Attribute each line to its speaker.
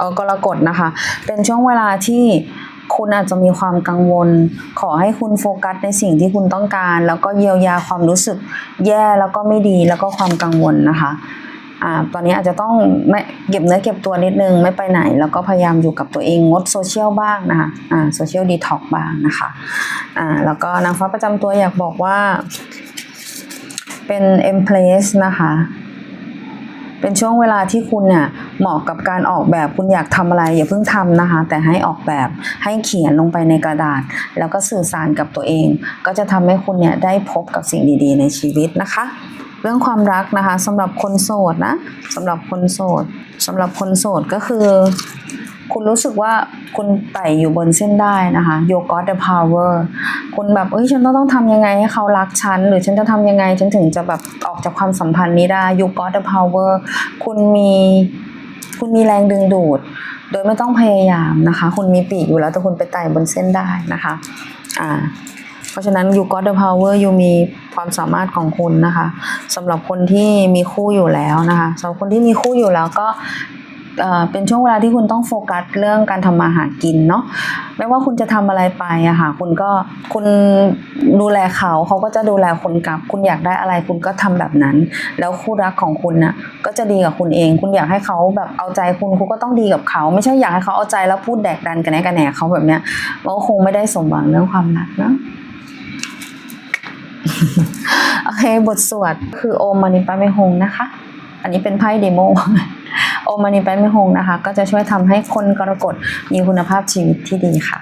Speaker 1: เออกรกฎนะคะ เป็นช่วงเวลาที่คุณอาจจะมีความกังวล ขอให้คุณโฟกัสในสิ่งที่คุณต้องการ แล้วก็เยียวยาความรู้สึกแย่แล้วก็ไม่ดีแล้วก็ความกังวลนะคะอ่าตอนนี้อาจจะต้องไม่เก็บเนื้อเก็บตัวนิดนึงไม่ไปไหน แล้วก็พยายามอยู่กับตัวเองงดโซเชียลบ้างนะคะอ่าโซเชียลดีท็อกบ้างนะคะอ่าแล้วก็นางฟ้าประจำตัวอยากบอกว่าเป็น e m p l a c e นะคะ เป็นช่วงเวลาที่คุณเนี่ยเหมาะกับการออกแบบคุณอยากทำอะไร อย่าเพิ่งทำนะคะ แต่ให้ออกแบบให้เขียนลงไปในกระดาษ แล้วก็สื่อสารกับตัวเอง ก็จะทำให้คุณเนี่ยได้พบกับสิ่งดี ๆ ในชีวิตนะคะ เรื่องความรักนะคะสำหรับคนโสดนะสำหรับคนโสดสำหรับคนโสดก็คือ คุณรู้สึกว่าคุณไต่อยู่บนเส้นได้นะคะ you got the power คุณแบบเอ้ยฉันต้องต้องทำยังไงให้เขารักฉัน หรือฉันจะทำยังไงฉันถึงจะแบบออกจากความสัมพันธ์นี้ได้ you got the power คุณมีคุณมีแรงดึงดูด โดยไม่ต้องพยายามนะคะ คุณมีปีกอยู่แล้วแต่คุณไปไต่บนเส้นได้นะคะอ่าเพราะฉะนั้น you got the power you มีความสามารถของคุณนะคะสำหรับคนที่มีคู่อยู่แล้วนะคะสำหรับคนที่มีคู่อยู่แล้วก็ เอ่อเป็นช่วงเวลาที่คุณต้องโฟกัสเรื่องการทำมาหากินเนาะไม่ว่าคุณจะทำอะไรไปอะค่ะคุณก็คุณดูแลเขาเขาก็จะดูแลคุณกลับ คุณอยากได้อะไรคุณก็ทำแบบนั้น แล้วคู่รักของคุณน่ะก็จะดีกับคุณเอง คุณอยากให้เขาแบบเอาใจคุณคุณก็ต้องดีกับเขา ไม่ใช่อยากให้เขาเอาใจแล้วพูดแดกดันกันแหนกันแหนเขาแบบเนี้ยมันก็คงไม่ได้สมหวังเรื่องความรักเนาะโอเคบทสวดคือโอมมานิปะเมหงนะคะ อันนี้เป็นไพ่เดโม โอมานิปะเมหงนะคะ ก็จะช่วยทำให้คนกรกฎมีคุณภาพชีวิตที่ดีค่ะ